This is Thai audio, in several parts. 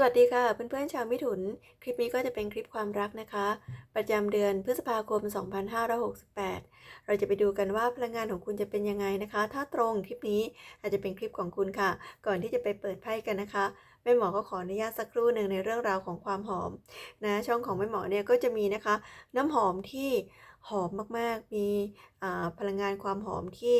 สวัสดีค่ะเพื่อนๆชาวมิถุน คลิปนี้ก็จะเป็นคลิปความรักนะคะ ประจำเดือนพฤษภาคม 2568 เราจะไปดูกันว่าพลังงานของคุณจะเป็นยังไงนะคะ ถ้าตรงคลิปนี้อาจจะเป็นคลิปของคุณค่ะ ก่อนที่จะไปเปิดไพ่กันนะคะแม่หมอก็ขออนุญาตสักครู่หนึ่งในเรื่องราวของความหอมนะช่องของแม่หมอเนี่ยก็จะมีนะคะ น้ำหอมที่หอมมากๆ มีพลังงานความหอมที่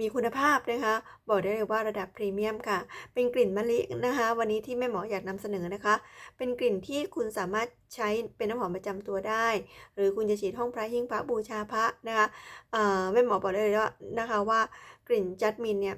มีคุณภาพนะคะ บอกได้เลยว่าระดับพรีเมียมค่ะ เป็นกลิ่นมะลินะคะ วันนี้ที่แม่หมออยากนำเสนอนะคะ เป็นกลิ่นที่คุณสามารถใช้เป็นน้ำหอมประจำตัวได้ หรือคุณจะฉีดห้องพระหิ้งพระบูชาพระนะคะแม่หมอบอกได้เลยว่านะคะว่ากลิ่นจัดมินเนี่ย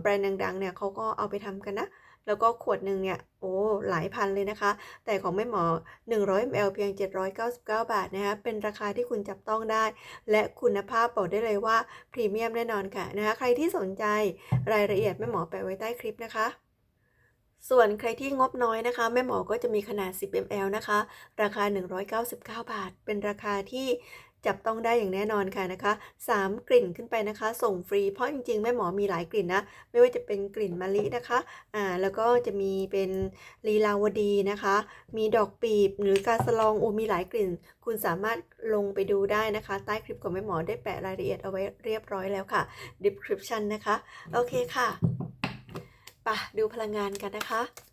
แบรนด์ดังๆเนี่ยเขาก็เอาไปทำกันนะ แล้วก็ขวดหนึ่งเนี่ย โอ้ หลายพันเลยนะคะ แต่ของแม่หมอ 100 ml เพียง 799 บาทนะคะ เป็นราคาที่คุณจับต้องได้ และคุณภาพบอกได้เลยว่าพรีเมียมแน่นอนค่ะนะคะ ใครที่สนใจรายละเอียดแม่หมอแปะไว้ใต้คลิปนะคะส่วนใครที่งบน้อยนะคะ แม่หมอก็จะมีขนาด 10 ml นะคะ ราคา 199 บาท เป็นราคาที่ จับต้องได้อย่างแน่นอนค่ะนะคะ 3 กลิ่นขึ้นไปนะคะ ส่งฟรี เพราะจริงๆ แม่หมอมีหลายกลิ่นนะ ไม่ว่าจะเป็นกลิ่นมะลินะคะ อ่า แล้วก็จะมีเป็นลีลาวดีนะคะ มีดอกปีบหรือกาสลองโอมีหลายกลิ่น คุณสามารถลงไปดูได้นะคะ ใต้คลิปของแม่หมอได้แปะรายละเอียดเอาไว้เรียบร้อยแล้วค่ะ description นะคะ โอเคค่ะไปะดูพลังงานกันนะคะ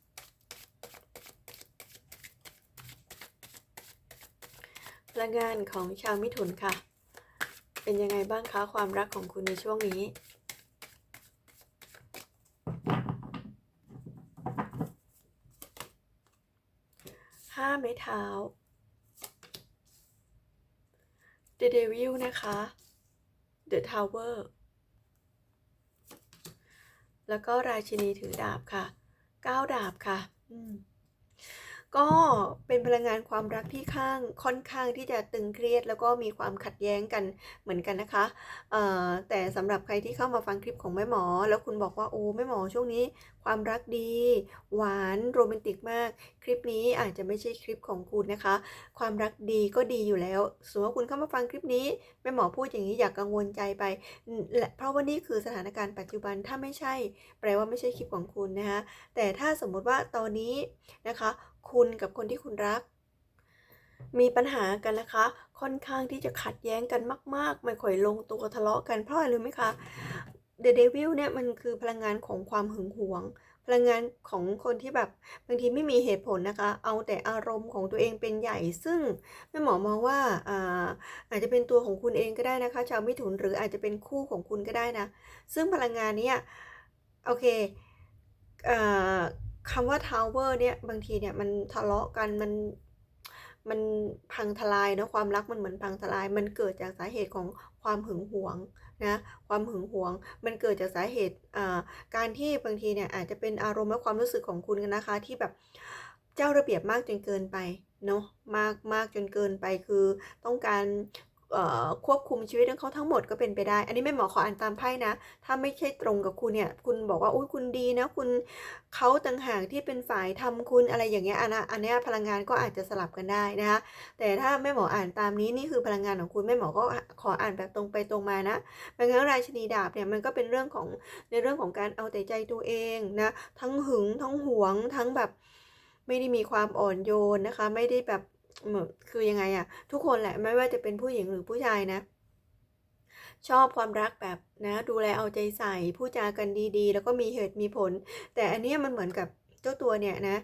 พลังงานของชาวมิถุนค่ะ เป็นยังไงบ้างคะความรักของคุณในช่วงนี้ ห้าไม้เท้า The Devil นะคะ The Tower แล้วก็ราชินีถือดาบค่ะ เก้าดาบค่ะ อืม ก็เป็นพลังงานความรักที่ข้างค่อนข้างที่จะตึงเครียด แล้วก็มีความขัดแย้งกันเหมือนกันนะคะแต่สำหรับใครที่เข้ามาฟังคลิปของแม่หมอ แล้วคุณบอกว่าโอ้แม่หมอช่วงนี้ ความรักดี หวานโรแมนติกมาก คลิปนี้อาจจะไม่ใช่คลิปของคุณนะคะ ความรักดีก็ดีอยู่แล้วสมมติว่าคุณเข้ามาฟังคลิปนี้แม่หมอพูดอย่างนี้อย่ากกังวลใจไปและเพราะว่านี่คือสถานการณ์ปัจจุบันถ้าไม่ใช่ แปลว่าไม่ใช่คลิปของคุณนะคะแต่ถ้าสมมุติว่าตอนนี้นะคะ คุณกับคนที่คุณรัก มีปัญหากันนะคะ ค่อนข้างที่จะขัดแย้งกันมาก ๆ ไม่ค่อยลงตัวทะเลาะกันเพราะอะไรรู้ไหมคะ The Devil เนี่ยมันคือพลังงานของความหึงหวง พลังงานของคนที่แบบบางทีไม่มีเหตุผลนะคะ เอาแต่อารมณ์ของตัวเองเป็นใหญ่ ซึ่งแม่หมอมองว่าอาอาจจะเป็นตัวของคุณเองก็ได้นะคะ ชาวมิถุนหรืออาจจะเป็นคู่ของคุณก็ได้นะ ซึ่งพลังงานนี้โอเคอ่า คำว่า tower เนี่ยบางทีเนี่ยมันทะเลาะกันมันมันพังทลายเนาะความรักมันเหมือนพังทลาย มันเกิดจากสาเหตุของความหึงหวงนะความหึงหวง มันเกิดจากสาเหตุการที่บางทีเนี่ยอาจจะเป็นอารมณ์และความรู้สึกของคุณกันนะคะที่แบบเจ้าระเบียบมากจนเกินไปเนาะมากมากจนเกินไปคือต้องการ ควบคุมชีวิตของเขาทั้งหมดก็เป็นไปได้ อันนี้แม่หมอขออ่านตามไพ่นะ ถ้าไม่ใช่ตรงกับคุณเนี่ย คุณบอกว่าอุ้ยคุณดีนะ คุณเขาต่างหากที่เป็นฝ่ายทำคุณอะไรอย่างเงี้ยอันนะอันนี้พลังงานก็อาจจะสลับกันได้นะคะ แต่ถ้าแม่หมออ่านตามนี้นี่คือพลังงานของคุณแม่หมอก็ขออ่านแบบตรงไปตรงมานะบางครั้งราชนีดาบเนี่ยมันก็เป็นเรื่องของในเรื่องของการเอาแต่ใจตัวเองนะ ทั้งหึงทั้งหวงทั้งแบบ ไม่ได้มีความอ่อนโยนนะคะ ไม่ได้แบบ คือยังไงอะทุกคนแหละไม่ว่าจะเป็นผู้หญิงหรือผู้ชายนะ ชอบความรักแบบนะ ดูแลเอาใจใส่พูดจากันดีๆ แล้วก็มีเหตุมีผล แต่อันนี้มันเหมือนกับเจ้าตัวเนี่ยนะ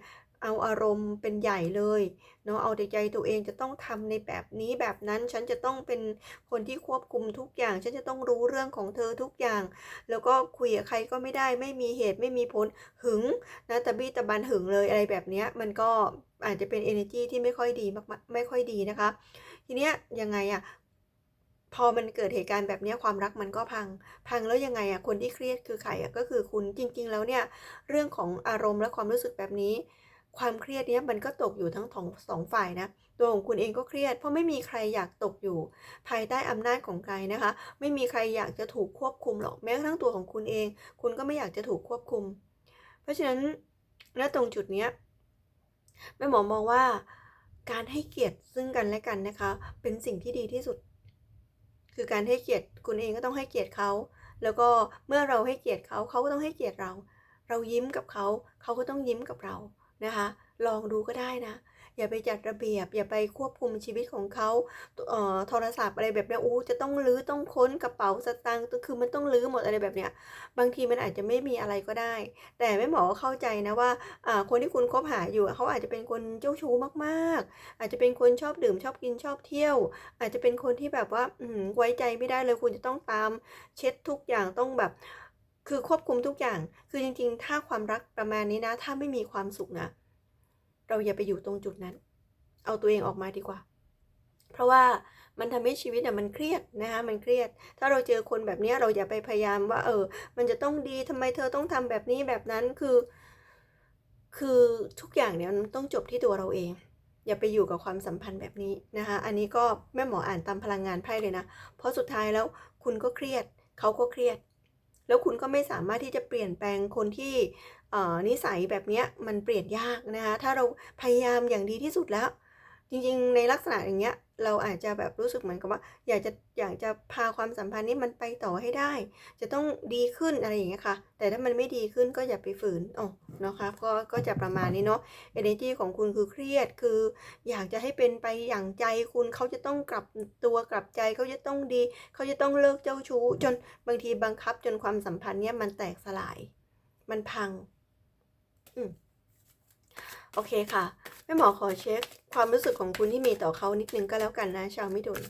เอาอารมณ์เป็นใหญ่เลยเนาะเอาแต่ใจตัวเองจะต้องทำในแบบนี้แบบนั้นฉันจะต้องเป็นคนที่ควบคุมทุกอย่าง ฉันจะต้องรู้เรื่องของเธอทุกอย่าง แล้วก็คุยกับใครก็ไม่ได้ไม่มีเหตุไม่มีผลหึงนะตะบี้ตะบันหึงเลยอะไรแบบนี้มันก็ อาจจะเป็น energy ที่ไม่ค่อยดีมากไม่ค่อยดีนะคะ ทีเนี้ยยังไงอะพอมันเกิดเหตุการณ์แบบนี้ความรักมันก็พัง พังแล้วยังไงอะคนที่เครียดคือใครอะก็คือคุณจริง ๆ แล้วเนี่ยเรื่องของอารมณ์และความรู้สึกแบบนี้ ความเครียดเนี้ยมันก็ตกอยู่ทั้งสองสองฝ่ายนะตัวของคุณเองก็เครียด เพราะไม่มีใครอยากตกอยู่ ภายใต้อำนาจของใครนะคะ ไม่มีใครอยากจะถูกควบคุมหรอกแม้กระทั่งตัวของคุณเอง คุณก็ไม่อยากจะถูกควบคุม เพราะฉะนั้นณตรงจุดเนี้ย แม่หมอมองว่าการให้เกียรติซึ่งกันและกันนะคะ เป็นสิ่งที่ดีที่สุด คือการให้เกียรติคุณเองก็ต้องให้เกียรติเขา แล้วก็เมื่อเราให้เกียรติเขาเขาก็ต้องให้เกียรติเรา เรายิ้มกับเขา เขาก็ต้องยิ้มกับเรานะคะ ลองดูก็ได้นะ อย่าไปจัดระเบียบ อย่าไปควบคุมชีวิตของเขาเอ่อโทรศัพท์อะไรแบบเนี้ยอู้จะต้องรื้อต้องค้นกระเป๋าสตางค์คือมันต้องรื้อหมดอะไรแบบเนี้ยบางทีมันอาจจะไม่มีอะไรก็ได้ แต่แม่หมอเข้าใจนะว่าอ่าคนที่คุณคบหาอยู่เขาอาจจะเป็นคนเจ้าชู้มากๆ อาจจะเป็นคนชอบดื่มชอบกินชอบเที่ยว อาจจะเป็นคนที่แบบว่าอืไว้ใจไม่ได้เลยคุณจะต้องตามเช็ดทุกอย่างต้องแบบคือควบคุมทุกอย่าง คือจริงๆ ถ้าความรักประมาณนี้นะ ถ้าไม่มีความสุขนะ เราอย่าไปอยู่ตรงจุดนั้น เอาตัวเองออกมาดีกว่า เพราะว่ามันทำให้ชีวิตอะมันเครียดนะคะมันเครียด ถ้าเราเจอคนแบบนี้เราอย่าไปพยายามว่า เออ มันจะต้องดีทำไมเธอต้องทำแบบนี้แบบนั้นคือ คือทุกอย่างเนี่ยมันต้องจบที่ตัวเราเอง อย่าไปอยู่กับความสัมพันธ์แบบนี้นะคะอันนี้ก็แม่หมออ่านตามพลังงานไพ่เลยนะ เพราะสุดท้ายแล้วคุณก็เครียดเขาก็เครียด แล้วคุณก็ไม่สามารถที่จะเปลี่ยนแปลงคนที่ นิสัยแบบนี้มันเปลี่ยนยากนะคะถ้าเราพยายามอย่างดีที่สุดแล้ว จริงๆ ในลักษณะอย่างเงี้ยเราอาจจะแบบรู้สึกเหมือนกับว่า อยากจะอยากจะพาความสัมพันธ์นี้มันไปต่อให้ได้ จะต้องดีขึ้นอะไรอย่างเงี้ยค่ะ แต่ถ้ามันไม่ดีขึ้นก็อย่าไปฝืนอ๋อนะคะก็ก็จะประมาณนี้เนาะ energy ของคุณคือเครียดคือ อยากจะให้เป็นไปอย่างใจคุณเขาจะต้องกลับตัวกลับใจเขาจะต้องดี เขาจะต้องเลิกเจ้าชู้ จนบางทีบังคับจนความสัมพันธ์เนี้ยมันแตกสลาย มันพัง โอเคค่ะแม่หมอขอเช็คความรู้สึกของคุณที่มีต่อเขานิดนึงก็แล้วกันนะ ชาวมิถุน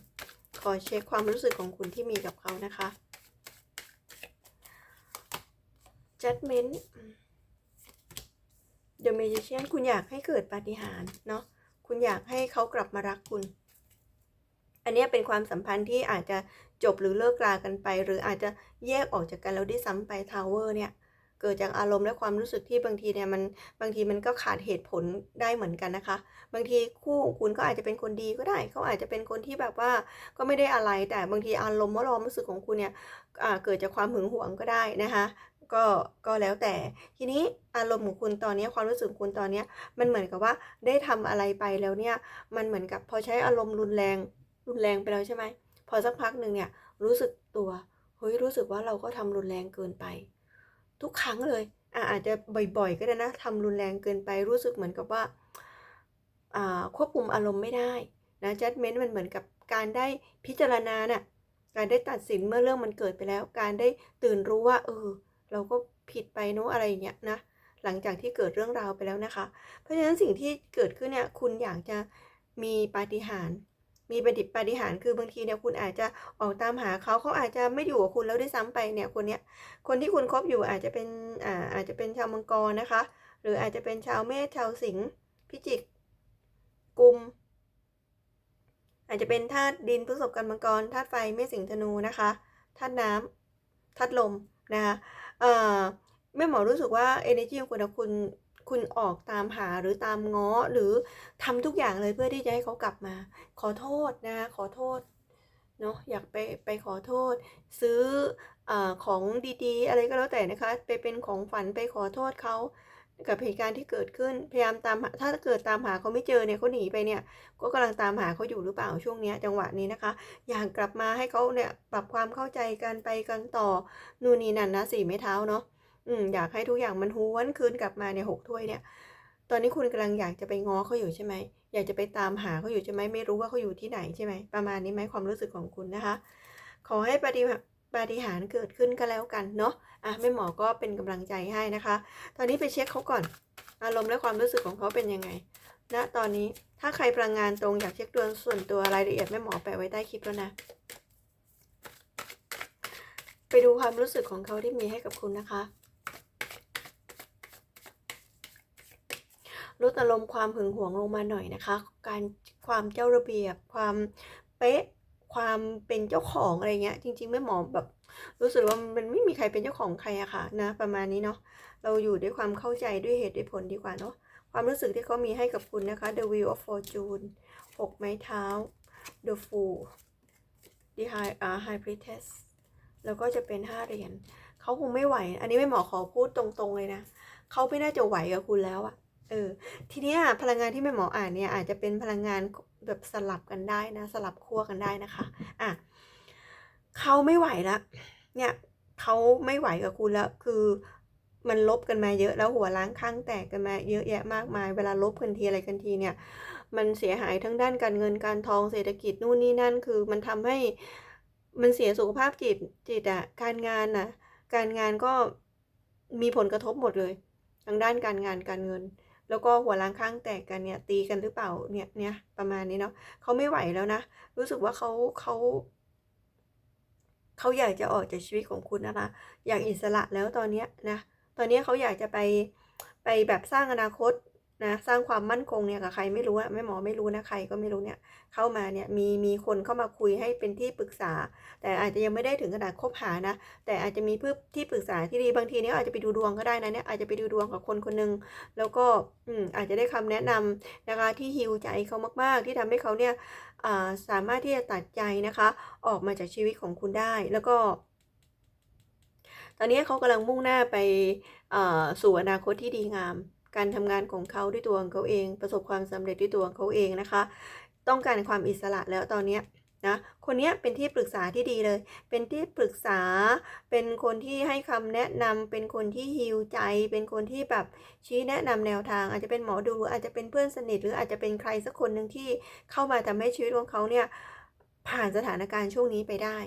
ขอเช็คความรู้สึกของคุณที่มีกับเขานะคะ judgment the magician คุณอยากให้เกิดปาฏิหาริย์เนาะคุณอยากให้เขากลับมารักคุณ อันนี้เป็นความสัมพันธ์ที่อาจจะจบหรือเลิกลากันไป หรืออาจจะแยกออกจากกันแล้วได้ซ้ำไปทาวเวอร์เนี่ย เกิดจากอารมณ์และความรู้สึกที่บางทีเนี่ยมันบางทีมันก็ขาดเหตุผลได้เหมือนกันนะคะ บางทีคู่ของคุณก็อาจจะเป็นคนดีก็ได้ เขาอาจจะเป็นคนที่แบบว่าก็ไม่ได้อะไรแต่บางทีอารมณ์ว่าความรู้สึกของคุณเนี่ยเกิดจากความหึงหวงก็ได้นะคะก็ก็แล้วแต่ทีนี้อารมณ์ของคุณตอนนี้ความรู้สึกคุณตอนนี้มันเหมือนกับว่าได้ทำอะไรไปแล้วเนี่ยมันเหมือนกับพอใช้อารมณ์รุนแรงรุนแรงไปแล้วใช่ไหมพอสักพักหนึ่งเนี่ยรู้สึกตัวเฮ้ยรู้สึกว่าเราก็ทำรุนแรงเกินไป ทุกครั้งเลยอะอาจจะบ่อยๆ ก็ได้นะทำรุนแรงเกินไปรู้สึกเหมือนกับว่าาควบคุมอารมณ์ไม่ได้นะ judgment มันเหมือนกับการได้พิจารณาน่ะการได้ตัดสินเมื่อเรื่องมันเกิดไปแล้ว การได้ตื่นรู้ว่าเออเราก็ผิดไปเนอะอะไรอย่างเงี้ยนะหลังจากที่เกิดเรื่องราวไปแล้วนะคะ เพราะฉะนั้นสิ่งที่เกิดขึ้นเนี่ยคุณอยากจะมีปาฏิหาริย์ มีปฏิปฏิหารคือบางทีเนี่ยคุณอาจจะออกตามหาเขาเขาอาจจะไม่อยู่กับคุณแล้วด้วยซ้ำไปเนี่ยคนเนี้ยคนที่คุณคบอยู่อาจจะเป็นอ่าอาจจะเป็นชาวมังกรนะคะ หรืออาจจะเป็นชาวเมษชาวสิงห์พิจิกกุม อาจจะเป็นธาตุดินพฤษภกันมังกรธาตุไฟเมษสิงห์ธนูนะคะธาตุน้ำธาตุลมนะคะเอ่อแม่หมอรู้สึกว่า energy ของคุณคุณ คุณออกตามหาหรือตามง้อหรือทำทุกอย่างเลยเพื่อที่จะให้เขากลับมา ขอโทษนะคะขอโทษเนาะอยากไปไปขอโทษ ซื้ออของดีๆ อะไรก็แล้วแต่นะคะ ไปเป็นของฝันไปขอโทษเขากับเหตุการณ์ที่เกิดขึ้นพยายามตามถ้าเกิดตามหาเขาไม่เจอเนี่ยเขาหนีไปเนี่ย ก็กำลังตามหาเขาอยู่หรือเปล่าช่วงนี้จังหวะนี้นะคะ อยากกลับมาให้เขาเนี่ยปรับความเข้าใจกันไปกันต่อนู่นนี่นั่นนะสี่ไม้เท้าเนาะ อืมอยากให้ทุกอย่างมันหวนคืนกลับมาเนี่ยหกถ้วยเนี่ย ตอนนี้คุณกำลังอยากจะไปง้อเขาอยู่ใช่ไหม อยากจะไปตามหาเขาอยู่ใช่ไหมไม่รู้ว่าเขาอยู่ที่ไหนใช่ไหม ประมาณนี้ไหมความรู้สึกของคุณนะคะ ขอให้ปฏิปาฏิหาริย์เกิดขึ้นก็แล้วกันเนาะ อะแม่หมอก็เป็นกำลังใจให้นะคะ ตอนนี้ไปเช็คเขาก่อน อารมณ์และความรู้สึกของเขาเป็นยังไงณตอนนี้ ถ้าใครพลังงานตรงอยากเช็คดวงส่วนตัวรายละเอียดแม่หมอแปะไว้ใต้คลิปแล้วนะ ไปดูความรู้สึกของเขาที่มีให้กับคุณนะคะ ลดอารมณ์ความหึงหวงลงมาหน่อยนะคะ การความเจ้าระเบียบ ความเป๊ะ ความเป็นเจ้าของอะไรเงี้ย จริง ๆ แม่หมอแบบ รู้สึกว่ามันไม่มีใครเป็นเจ้าของใครอะค่ะนะ ประมาณนี้เนาะ เราอยู่ด้วยความเข้าใจด้วยเหตุด้วยผลดีกว่าเนาะ ความรู้สึกที่เขามีให้กับคุณนะคะ The Wheel of Fortune หกไม้เท้า The Fool The High uh, High Priestess แล้วก็จะเป็นห้าเหรียญเขาคงไม่ไหว อันนี้ไม่หมอขอพูดตรงๆเลยนะ เขาไม่น่าจะไหวกับคุณแล้วอะ เออทีเนี้ยพลังงานที่แม่หมออ่านเนี่ยอาจจะเป็นพลังงานแบบสลับกันได้นะ สลับขั้วกันได้นะคะอะเขาไม่ไหวละเนี่ยเขาไม่ไหวกับคุณแล้วคือมันลบกันมาเยอะแล้วหัวล้างข้างแตกกันมาเยอะแยะมากมาย เวลาลบกันทีอะไรกันทีเนี่ย มันเสียหายทั้งด้านการเงินการทองเศรษฐกิจนู่นนี่นั่นคือ มันทำให้มันเสียสุขภาพจิตจิตอะการงานน่ะการงานก็มีผลกระทบหมดเลยทางด้านการงานการเงิน แล้วก็หัวล้างข้างแตกกันเนี่ยตีกันหรือเปล่าเนี่ยเนี่ยประมาณนี้เนาะเขาไม่ไหวแล้วนะ รู้สึกว่าเขาเขาเขาอยากจะออกจากชีวิตของคุณนะคะ อยากอิสระแล้วตอนเนี้ยนะตอนนี้เขาอยากจะไปไปแบบสร้างอนาคต นะสร้างความมั่นคงเนี่ยกับใครไม่รู้อะแม่หมอไม่รู้นะใครก็ไม่รู้เนี่ยเข้ามาเนี่ยมีมีคนเข้ามาคุยให้เป็นที่ปรึกษา แต่อาจจะยังไม่ได้ถึงขนาดคบหานะแต่อาจจะมีเพื่อที่ปรึกษาที่ดีบางทีเนี่ยอาจจะไปดูดวงก็ได้นะเนี่ยอาจจะไปดูดวงกับคนคนหนึ่งแล้วก็อืมอาจจะได้คำแนะนำนะคะที่ฮิวใจเขามาก ๆ ที่ทำให้เขาเนี่ยอ่าสามารถที่จะตัดใจนะคะ ออกมาจากชีวิตของคุณได้ แล้วก็ ตอนนี้เขากำลังมุ่งหน้าไปสู่อนาคตที่ดีงาม การทำงานของเขาด้วยตัวของเขาเอง ประสบความสำเร็จด้วยตัวของเขาเองนะคะ ต้องการความอิสระแล้วตอนนี้นะคนนี้เป็นที่ปรึกษาที่ดีเลย เป็นที่ปรึกษา เป็นคนที่ให้คำแนะนำเป็นคนที่ฮิวใจ เป็นคนที่แบบชี้แนะนำแนวทาง อาจจะเป็นหมอดู อาจจะเป็นเพื่อนสนิท หรืออาจจะเป็นใครสักคนหนึ่งที่เข้ามาทำให้ชีวิตของเขาเนี่ยผ่านสถานการณ์ช่วงนี้ไปได้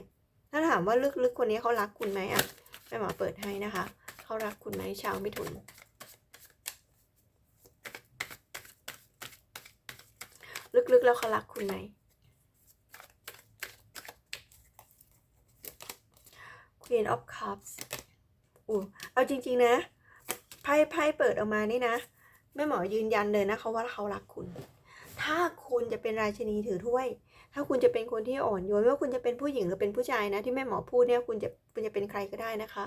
ถ้าถามว่าลึกๆคนนี้เขารักคุณไหมอะแม่หมอเปิดให้นะคะ เขารักคุณไหมชาวมิถุน ลึกๆแล้วเขารักคุณไหม Queen of Cups อู้เอาจริง ๆ นะ ไพ่ไพ่เปิดออกมานี่นะ แม่หมอยืนยันเลยนะเขาว่าเขารักคุณ ถ้าคุณจะเป็นราชินีถือถ้วย ถ้าคุณจะเป็นคนที่อ่อนโยนไม่ว่าคุณจะเป็นผู้หญิงหรือเป็นผู้ชายนะ ที่แม่หมอพูดเนี่ยคุณจะคุณจะเป็นใครก็ได้นะคะ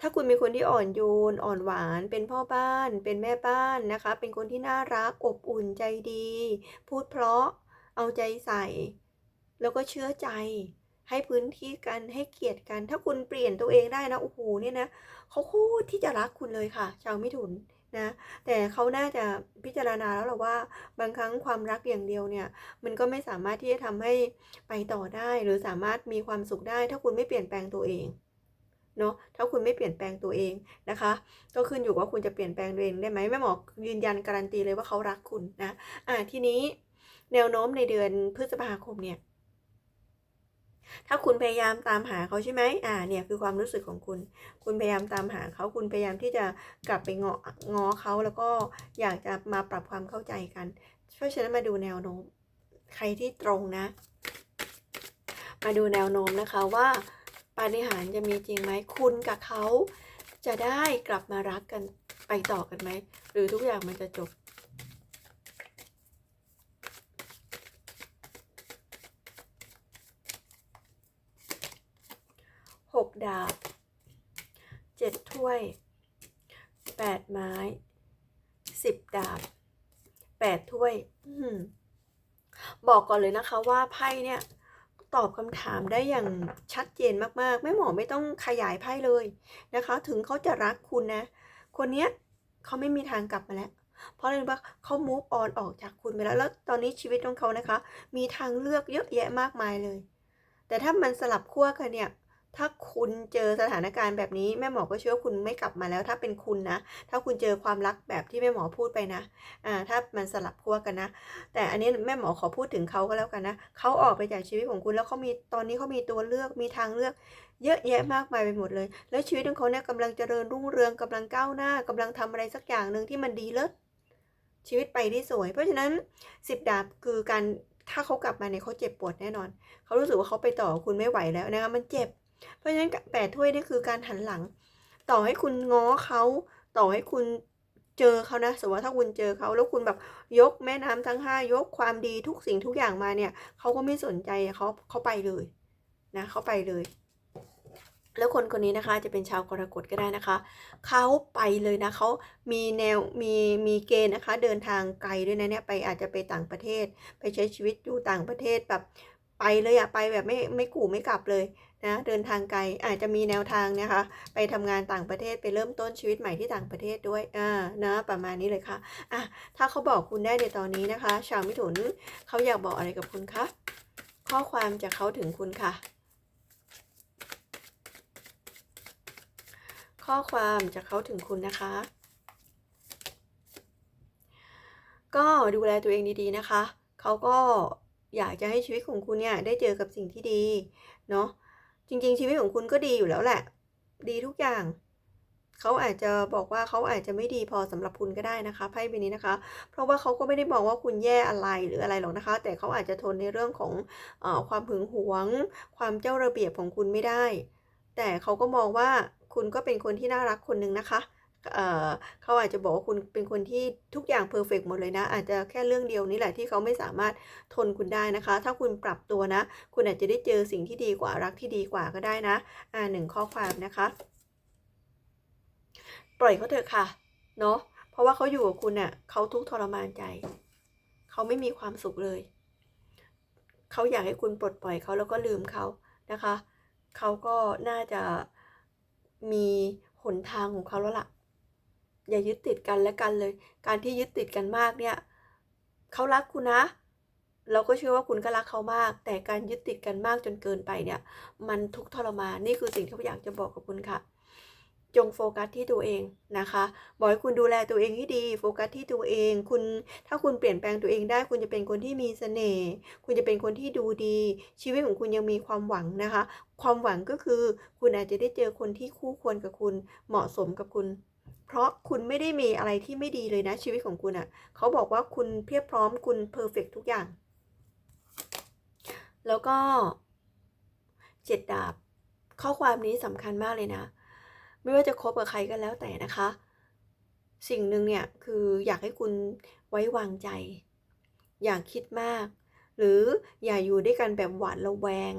ถ้าคุณเป็นคนที่อ่อนโยน อ่อนหวาน เป็นพ่อบ้าน เป็นแม่บ้านนะคะ เป็นคนที่น่ารัก อบอุ่นใจดี พูดเพราะ เอาใจใส่ แล้วก็เชื่อใจ ให้พื้นที่กัน ให้เกียรติกัน ถ้าคุณเปลี่ยนตัวเองได้นะ โอ้โห เนี่ยนะ เขาโคตรที่จะรักคุณเลยค่ะ ชาวมิถุนนะ แต่เขาน่าจะพิจารณาแล้วหรอว่า บางครั้งความรักอย่างเดียวเนี่ย มันก็ไม่สามารถที่จะทำให้ไปต่อได้ หรือสามารถมีความสุขได้ ถ้าคุณไม่เปลี่ยนแปลงตัวเอง เนาะถ้าคุณไม่เปลี่ยนแปลงตัวเองนะคะ ก็ขึ้นอยู่ว่าคุณจะเปลี่ยนแปลงตัวเองได้ไหมแม่หมอยืนยันการันตีเลยว่าเขารักคุณนะอ่าทีนี้แนวโน้มในเดือนพฤษภาคมเนี่ยถ้าคุณพยายามตามหาเขาใช่ไหมอ่า เนี่ยคือความรู้สึกของคุณ คุณพยายามตามหาเขา คุณพยายามที่จะกลับไปงองอเขา แล้วก็อยากจะมาปรับความเข้าใจกัน เพราะฉะนั้นมาดูแนวโน้ม ใครที่ตรงนะ มาดูแนวโน้มนะคะว่า ปาฏิหาริย์จะมีจริงไหมคุณกับเขาจะได้กลับมารักกันไปต่อกันไหม หรือทุกอย่างมันจะจบ หกดาบ เจ็ดถ้วย แปดไม้ สิบดาบ แปดถ้วย บอกก่อนเลยนะคะว่าไพ่เนี่ย ตอบคำถามได้อย่างชัดเจนมากๆ แม่หมอไม่ต้องขยายไพ่เลยนะคะ ถึงเขาจะรักคุณนะ คนเนี้ยเขาไม่มีทางกลับมาแล้ว เพราะอะไรรู้ปะเขา move on ออกจากคุณไปแล้ว แล้วตอนนี้ชีวิตของเขานะคะ มีทางเลือกเยอะแยะมากมายเลย แต่ถ้ามันสลับขั้วกันเนี่ย ถ้าคุณเจอสถานการณ์แบบนี้แม่หมอก็เชื่อคุณไม่กลับมาแล้ว ถ้าเป็นคุณนะ ถ้าคุณเจอความรักแบบที่แม่หมอพูดไปนะอ่าถ้ามันสลับขั้วกันนะ แต่อันนี้แม่หมอขอพูดถึงเขาก็แล้วกันนะเขาออกไปจากชีวิตของคุณแล้วเขามีตอนนี้เขามีตัวเลือกมีทางเลือก เยอะแยะมากมายไปหมดเลย แล้วชีวิตของเขาเนี่ยกำลังเจริญรุ่งเรืองกำลังก้าวหน้ากำลังทำอะไรสักอย่างหนึ่งที่มันดีเลิศชีวิตไปได้สวย เพราะฉะนั้นสิบดาบคือการถ้าเขากลับมาเนี่ยเขาเจ็บปวดแน่นอน เขารู้สึกว่าเขาไปต่อคุณไม่ไหวแล้วนะคะมันเจ็บ เพราะฉะนั้นแปดถ้วยนี่คือการหันหลัง ต่อให้คุณง้อเขาต่อให้คุณเจอเขานะสมมติว่าถ้าคุณเจอเขาแล้วคุณแบบยกแม่น้ำทั้งห้ายกความดีทุกสิ่งทุกอย่างมาเนี่ยเขาก็ไม่สนใจเขาเขาไปเลยนะเขาไปเลย แล้วคนคนนี้นะคะจะเป็นชาวกรกฎก็ได้นะคะเขาไปเลยนะเขามีแนวมีมีเกณฑ์นะคะ เดินทางไกลด้วยนะเนี่ยไปอาจจะไปต่างประเทศ ไปใช้ชีวิตอยู่ต่างประเทศแบบไปเลยอะไปแบบไม่ไม่กู่ไม่กลับเลยนะเดินทางไกลอาจจะมีแนวทางนะคะ ไปทำงานต่างประเทศไปเริ่มต้นชีวิตใหม่ที่ต่างประเทศด้วยอ่านะประมาณนี้เลยค่ะอะถ้าเขาบอกคุณได้ในตอนนี้นะคะ ชาวมิถุนเขาอยากบอกอะไรกับคุณคะข้อความจากเขาถึงคุณค่ะขข้อความจากเขาถึงคุณนะคะก็ดูแลตัวเองดีๆนะคะ เขาก็อยากจะให้ชีวิตของคุณเนี่ยได้เจอกับสิ่งที่ดี เนาะ จริง ๆ ชีวิตของคุณก็ดีอยู่แล้วแหละ ดีทุกอย่างเขาอาจจะบอกว่าเขาอาจจะไม่ดีพอสำหรับคุณก็ได้นะคะไพ่ใบนี้นะคะ เพราะว่าเขาก็ไม่ได้บอกว่าคุณแย่อะไรหรืออะไรหรอกนะคะ แต่เขาอาจจะทนในเรื่องของออความหึงหวง ความเจ้าระเบียบของคุณไม่ได้ แต่เขาก็มองว่าคุณก็เป็นคนที่น่ารักคนหนึ่งนะคะ เขาอาจจะบอกว่าคุณเป็นคนที่ทุกอย่างเพอร์เฟกหมดเลยนะ อาจจะแค่เรื่องเดียวนี้แหละที่เขาไม่สามารถทนคุณได้นะคะ ถ้าคุณปรับตัวนะ คุณอาจจะได้เจอสิ่งที่ดีกว่ารักที่ดีกว่าก็ได้นะ อ่าหนึ่งข้อความนะคะ ปล่อยเขาเถอะค่ะ เนาะเพราะว่าเขาอยู่กับคุณเนี่ยเขาทุกทรมานใจ เขาไม่มีความสุขเลย เขาอยากให้คุณปลดปล่อยเขาแล้วก็ลืมเขานะคะ เขาก็น่าจะมีหนทางของเขาแล้วล่ะ อย่ายึดติดกันและกันเลย การที่ยึดติดกันมากเนี่ยเขารักคุณนะ เราก็เชื่อว่าคุณก็รักเขามาก แต่การยึดติดกันมากจนเกินไปเนี่ย มันทุกข์ทรมานนี่คือสิ่งที่ผมอยากจะบอกกับคุณค่ะ จงโฟกัสที่ตัวเองนะคะบอกให้คุณดูแลตัวเองให้ดี โฟกัสที่ตัวเอง คุณถ้าคุณเปลี่ยนแปลงตัวเองได้ คุณจะเป็นคนที่มีเสน่ห์คุณจะเป็นคนที่ดูดี ชีวิตของคุณยังมีความหวังนะคะ ความหวังก็คือ คุณอาจจะได้เจอคนที่คู่ควรกับคุณเหมาะสมกับคุณ เพราะคุณไม่ได้มีอะไรที่ไม่ดีเลยนะ ชีวิตของคุณอะ่ะ เขาบอกว่าคุณเพียบพร้อมคุณเพอร์เฟกทุกอย่าง แล้วก็เจ็ดดาบ ข้อความนี้สำคัญมากเลยนะ ไม่ว่าจะคบกับใครก็แล้วแต่นะคะ สิ่งหนึ่งเนี่ยคืออยากให้คุณไว้วางใจ อย่าคิดมาก หรืออย่าอยู่ด้วยกันแบบหวาดระแวง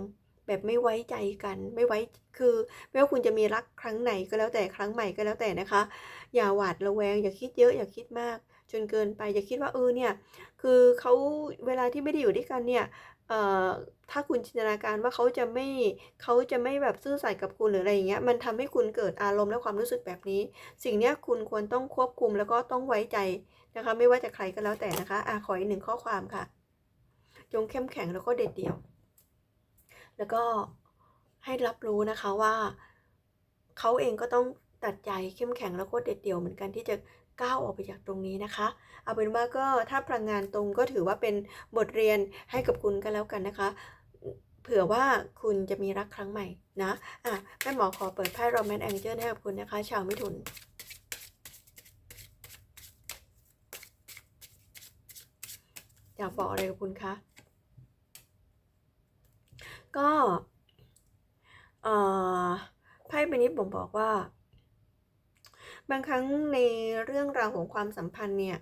แบบไม่ไว้ใจกันไม่ไว้คือไม่ว่าคุณจะมีรักครั้งไหนก็แล้วแต่ครั้งใหม่ก็แล้วแต่นะคะ อย่าหวาดระแวง อย่าคิดเยอะอย่าคิดมาก จนเกินไป อย่าคิดว่าเออเนี่ยคือเขาเวลาที่ไม่ได้อยู่ด้วยกันเนี่ยเอ่อถ้าคุณจินตนาการว่าเขาจะไม่เขาจะไม่แบบซื่อสัตย์กับคุณหรืออะไรอย่างเงี้ยมันทำให้คุณเกิดอารมณ์และความรู้สึกแบบนี้ สิ่งเนี้ยคุณควรต้องควบคุมแล้วก็ต้องไว้ใจนะคะ ไม่ว่าจะใครก็แล้วแต่นะคะอะขออีกหนึ่งข้อความค่ะ จงเข้มแข็งแล้วก็เด็ดเดี่ยว แล้วก็ให้รับรู้นะคะว่าเขาเองก็ต้องตัดใจเข้มแข็งแล้วก็เด็ดเดี่ยวเหมือนกันที่จะก้าวออกไปจากตรงนี้นะคะ เอาเป็นว่าก็ถ้าพลังงานตรงก็ถือว่าเป็นบทเรียนให้กับคุณก็แล้วกันนะคะ เผื่อว่าคุณจะมีรักครั้งใหม่นะอะแม่หมอขอเปิดไพ่โรแมนต์แองเจิลให้กับคุณนะคะ ชาวมิถุนอยากบอกอะไรกับคุณคะ ก็ไพ่ใบนี้ผมบอกว่า บางครั้งในเรื่องราวของความสัมพันธ์เนี่ย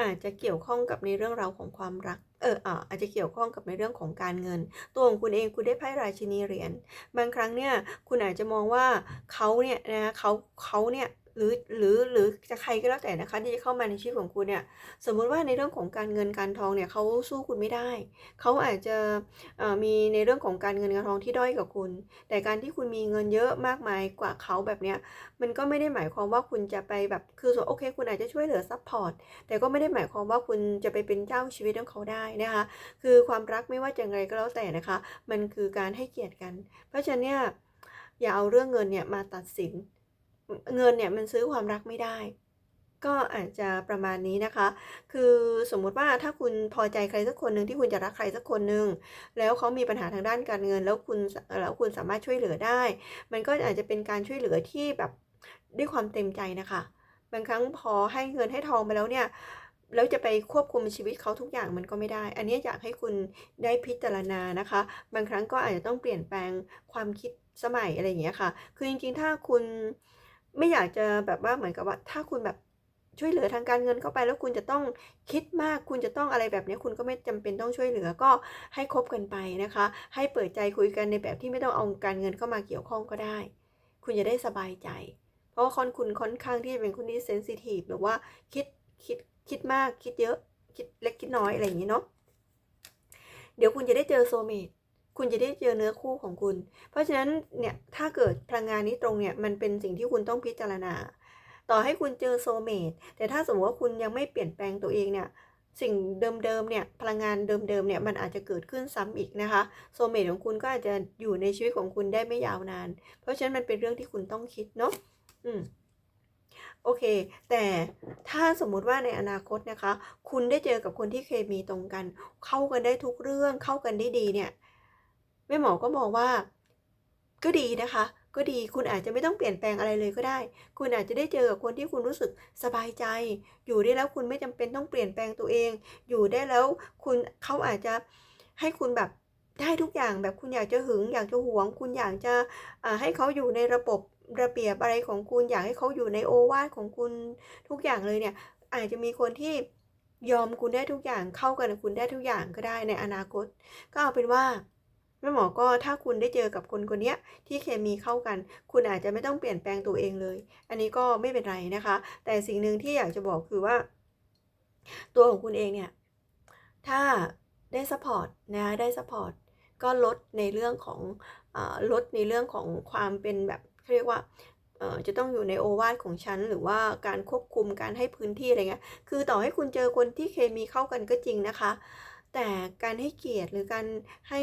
อาจจะเกี่ยวข้องกับในเรื่องราวของความรัก เอออาจจะเกี่ยวข้องกับในเรื่องของการเงิน ตัวของคุณเองคุณได้ไพ่ราชินีเหรียญ บางครั้งเนี่ยคุณอาจจะมองว่าเขาเนี่ยนะเขาเขาเนี่ย หรือหรือหรือจะใครก็แล้วแต่นะคะที่จะเข้ามาในชีวิตของคุณเนี่ยสมมุติว่าในเรื่องของการเงินการทองเนี่ยเขาสู้คุณไม่ได้ เขาอาจจะมีในเรื่องของการเงินการทองที่ด้อยกว่าคุณ แต่การที่คุณมีเงินเยอะมากมายกว่าเขาแบบเนี้ยมันก็ไม่ได้หมายความว่าคุณจะไปแบบคือส่วนโอเค คุณอาจจะช่วยเหลือซัพพอร์ตแต่ก็ไม่ได้หมายความว่าคุณจะไปเป็นเจ้าชีวิตของเขาได้นะคะคือความรักไม่ว่าจะไงก็แล้วแต่นะคะ มันคือการให้เกียรติกัน เพราะฉะนั้นเนี่ยอย่าเอาเรื่องเงินเนี่ยมาตัดสิน เงินเนี่ยมันซื้อความรักไม่ได้ ก็อาจจะประมาณนี้นะคะ คือสมมุติว่าถ้าคุณพอใจใครสักคนหนึ่งที่คุณจะรักใครสักคนหนึ่งแล้วเขามีปัญหาทางด้านการเงิน แล้วคุณแล้วคุณสามารถช่วยเหลือได้ มันก็อาจจะเป็นการช่วยเหลือที่แบบด้วยความเต็มใจนะคะบางครั้งพอให้เงินให้ทองไปแล้วเนี่ยแล้วจะไปควบคุมชีวิตเขาทุกอย่างมันก็ไม่ได้ อันนี้อยากให้คุณได้พิจารณานะคะ บางครั้งก็อาจจะต้องเปลี่ยนแปลงความคิดสมัยอะไรอย่างเงี้ยค่ะ คือจริงๆ ถ้าคุณ ไม่อยากจะแบบว่าเหมือนกับว่า ถ้าคุณแบบช่วยเหลือทางการเงินเข้าไป แล้วคุณจะต้องคิดมาก คุณจะต้องอะไรแบบนี้คุณก็ไม่จำเป็นต้องช่วยเหลือก็ให้คบกันไปนะคะ ให้เปิดใจคุยกันในแบบที่ไม่ต้องเอาการเงินเข้ามาเกี่ยวข้องก็ได้ คุณจะได้สบายใจ เพราะว่าคนคุณค่อนข้างที่จะเป็นคนที่เซนซิทีฟหรือว่าคิดคิดคิดมากคิดเยอะคิดเล็กคิดน้อยอะไรอย่างนี้เนาะเดี๋ยวคุณจะได้เจอโซเมต คุณจะได้เจอเนื้อคู่ของคุณ เพราะฉะนั้นเนี่ยถ้าเกิดพลังงานนี้ตรงเนี่ยมันเป็นสิ่งที่คุณต้องพิจารณา ต่อให้คุณเจอโซเมตแต่ถ้าสมมติว่าคุณยังไม่เปลี่ยนแปลงตัวเองเนี่ยสิ่งเดิมๆเนี่ยพลังงานเดิมๆเนี่ยมันอาจจะเกิดขึ้นซ้ำอีกนะคะโซเมตของคุณก็อาจจะอยู่ในชีวิตของคุณได้ไม่ยาวนาน เพราะฉะนั้นมันเป็นเรื่องที่คุณต้องคิดเนาะอืมโอเค แต่ถ้าสมมุติว่าในอนาคตนะคะ คุณได้เจอกับคนที่เคมีตรงกัน เข้ากันได้ทุกเรื่องเข้ากันได้ดีเนี่ย แม่หมอก็มองว่า ก็ดีนะคะ ก็ดีคุณอาจจะไม่ต้องเปลี่ยนแปลงอะไรเลยก็ได้ คุณอาจจะได้เจอกับคนที่คุณรู้สึกสบายใจ อยู่ได้แล้วคุณไม่จำเป็นต้องเปลี่ยนแปลงตัวเอง อยู่ได้แล้วคุณเขาอาจจะให้คุณแบบได้ทุกอย่างแบบคุณอยากจะหึง อยากจะหวง คุณอยากจะให้เขาอยู่ในระบบระเบียบอะไรของคุณอยากให้เขาอยู่ในโอวาทของคุณทุกอย่างเลยเนี่ย อาจจะมีคนที่ยอมคุณได้ทุกอย่างเข้ากันกับคุณได้ทุกอย่างก็ได้ในอนาคต ก็เอาเป็นว่า แม่หมอก็ถ้าคุณได้เจอกับคนคนนี้ที่เคมีเข้ากัน คุณอาจจะไม่ต้องเปลี่ยนแปลงตัวเองเลย อันนี้ก็ไม่เป็นไรนะคะ แต่สิ่งหนึ่งที่อยากจะบอกคือว่า ตัวของคุณเองเนี่ยถ้าได้ซัปอร์ตนะคะได้ซัปอร์ตก็ลดในเรื่องของอลดในเรื่องของความเป็นแบบเขาเรียกว่าจะต้องอยู่ในโอวาทของฉัน หรือว่าการควบคุมการให้พื้นที่อะไรเงี้ยคือต่อให้คุณเจอคนที่เคมีเข้ากันก็จริงนะคะ แต่การให้เกียรติหรือการให้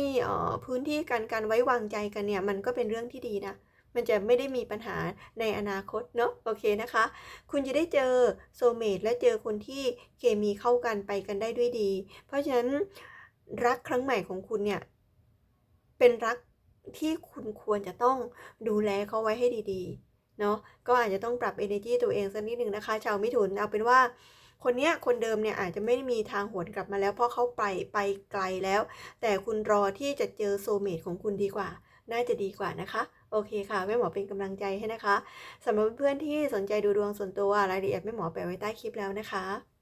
พื้นที่กันการไว้วางใจกันเนี่ยมันก็เป็นเรื่องที่ดีนะมันจะไม่ได้มีปัญหาในอนาคตเนาะโอเคนะคะ คุณจะได้เจอโซเมตและเจอคนที่เคมีเข้ากันไปกันได้ด้วยดี เพราะฉะนั้นรักครั้งใหม่ของคุณเนี่ย เป็นรักที่คุณควรจะต้องดูแลเขาไว้ให้ดีๆ เนาะก็อาจจะต้องปรับเอเนอร์จีตัวเองสักนิดหนึ่งนะคะ ชาวมิถุนเอาเป็นว่า คนเนี้ยคนเดิมเนี่ยอาจจะไม่ได้มีทางหวนกลับมาแล้ว เพราะเขาไปไปไกลแล้ว แต่คุณรอที่จะเจอโซเมตของคุณดีกว่า น่าจะดีกว่านะคะโอเคค่ะ แม่หมอเป็นกำลังใจให้นะคะสำหรับเพื่อนที่สนใจดูดวงส่วนตัวรายละเอียดแม่หมอแปะไว้ใต้คลิปแล้วนะคะ